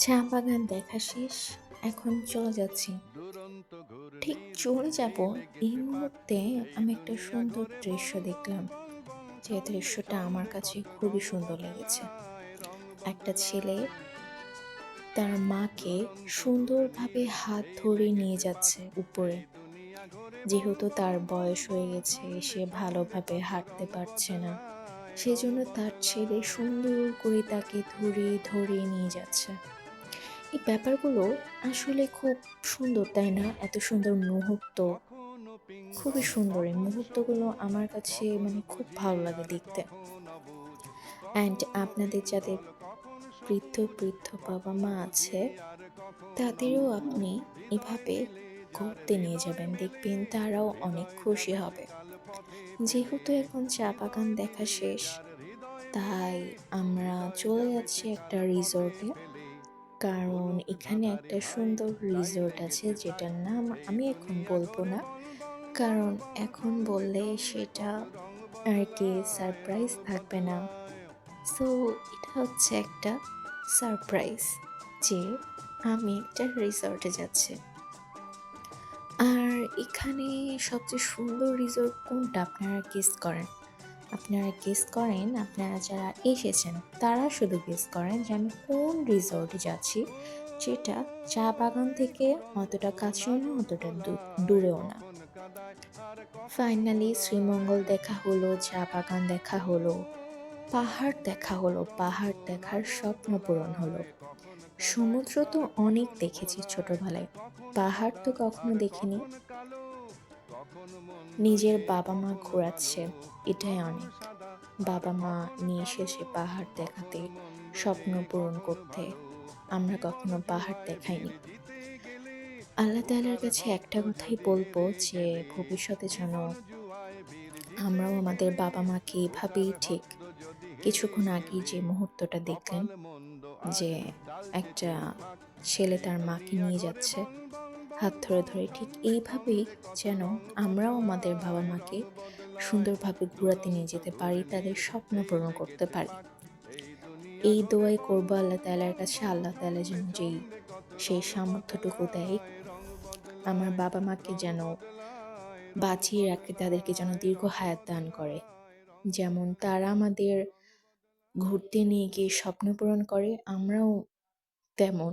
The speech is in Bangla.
চা বাগান দেখা শেষ, এখন চলে যাচ্ছি। ঠিক চলে যাব। এই মুহূর্তে আমি একটা সুন্দর দৃশ্য দেখলাম। যে দৃশ্যটা আমার কাছে খুবই সুন্দর লেগেছে। একটা ছেলে তার মাকে সুন্দরভাবে হাত ধরে নিয়ে যাচ্ছে উপরে। যেহেতু তার বয়স হয়ে গেছে, সে ভালোভাবে হাঁটতে পারছে না। সেজন্য তার ছেলে সুন্দর করে তাকে ধরে ধরে নিয়ে যাচ্ছে। এই ব্যাপারগুলো আসলে খুব সুন্দর, তাই না? এত সুন্দর মুহূর্ত। খুবই সুন্দর এই মুহূর্তগুলো আমার কাছে মানে খুব ভালো লাগে দেখতে। অ্যান্ড আপনাদের যাদের বৃদ্ধ বৃদ্ধ বাবা মা আছে, তাদেরও আপনি এভাবে ঘুরতে নিয়ে যাবেন, দেখবেন তারাও অনেক খুশি হবে। যেহেতু এখন চা বাগান দেখা শেষ, তাই আমরা চলে যাচ্ছি একটা রিসোর্টে কারণ এখানে একটা সুন্দর রিসোর্ট আছে যেটার নাম আমি এখন বলব না। কারণ এখন বললে সেটা আর কি সারপ্রাইজ থাকবে না। সো এটা হচ্ছে একটা সারপ্রাইজ যে আমি একটা রিসর্টে যাচ্ছি। আর এখানে সবচেয়ে সুন্দর রিসোর্ট কোনটা আপনারা গেস করেন? আপনারা গেস করেন, আপনারা যারা এসেছেন, তারা শুধু গেস করেন যে আমি কোন রিসর্টে যাচ্ছি, যেটা চা বাগান থেকে অতটা কাছেও না, অতটা দূরেও না। ফাইনালি শ্রীমঙ্গল দেখা হলো, চা বাগান দেখা হলো, পাহাড় দেখা হলো, পাহাড় দেখার স্বপ্ন পূরণ হলো। সমুদ্র তো অনেক দেখেছি ছোটবেলায়, পাহাড় তো কখনো দেখিনি। নিজের বাবা মা ঘোরাচ্ছে, এটাই অনেক। বাবা মা নিয়ে এসেছে পাহাড় দেখাতে, স্বপ্ন পূরণ করতে। আমরা কখনো পাহাড় দেখাইনি। আল্লাহ তালার কাছে একটা কথাই বলব যে, ভবিষ্যতে যেন আমরাও আমাদের বাবা মাকে এভাবেই ঠিক কিছুক্ষণ আগে যে মুহূর্তটা দেখলেন, যে একটা ছেলে তার মাকে নিয়ে যাচ্ছে। হাত ধরে ধরে ঠিক এইভাবেই যেন আমরাও আমাদের বাবা মাকে সুন্দরভাবে ঘুরাতে নিয়ে যেতে পারি, তাদের স্বপ্ন পূরণ করতে পারি। এই দোয়াই করব আল্লাহ তালার কাছে। আল্লাহ তালা যেন যেই, সেই সামর্থ্যটুকু দেয়, আমার বাবা মাকে যেন বাঁচিয়ে রাখে, তাদেরকে যেন দীর্ঘ হায়াত দান করে। যেমন তারা আমাদের ঘুরতে নিয়ে গিয়ে স্বপ্ন পূরণ করে, আমরাও তেমন।